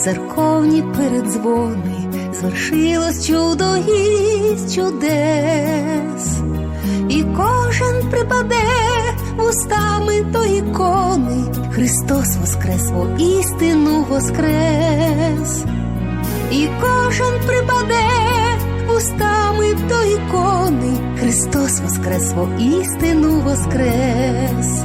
церковні передзвони, звершилось чудо із чудес, і кожен припаде вустами до ікони, Христос воскрес, во істину воскрес, і кожен припаде вустами до ікони, Христос воскрес, во істину воскрес.